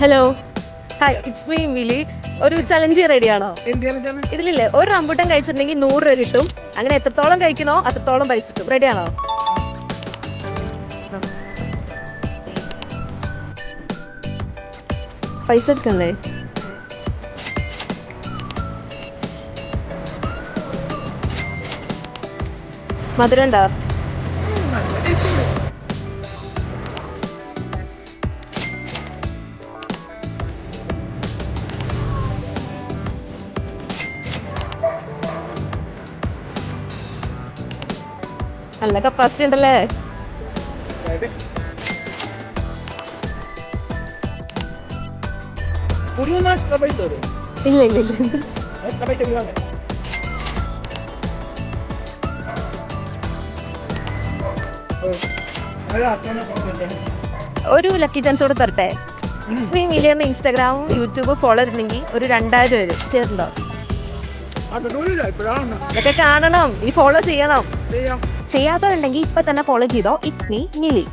Hello hi it's me Mili ഒരു challenge റെഡിയാണോ ഇതിലില്ലേ ഒരു റംബൂട്ടൻ കഴിച്ചിട്ടുണ്ടെങ്കിൽ നൂറ് രൂപ കിട്ടും. അങ്ങനെ എത്രത്തോളം കഴിക്കണോ അത്രത്തോളം പൈസ കിട്ടും. റെഡിയാണോ പൈസ എടുക്കണ്ടേ? മധുരം നല്ല കപ്പാസിറ്റി ഉണ്ടല്ലേ. ഇല്ല ഇല്ല ഇല്ല. ഒരു ലക്കി ചാൻസ് കൂടെ തരട്ടെ. ഇറ്റ്സ് മീ മിലി ഇൻസ്റ്റാഗ്രാമും യൂട്യൂബും ഫോളോ ചെയ്തിട്ടുണ്ടെങ്കിൽ ഒരു രണ്ടായിരം വരും. ചേർന്നുണ്ടോ ഇതൊക്കെ കാണണം. ഈ ഫോളോ ചെയ്യണം. ചെയ്യാത്തവരുണ്ടെങ്കിൽ ഇപ്പൊ തന്നെ ഫോളോ ചെയ്തോ. It's me Mili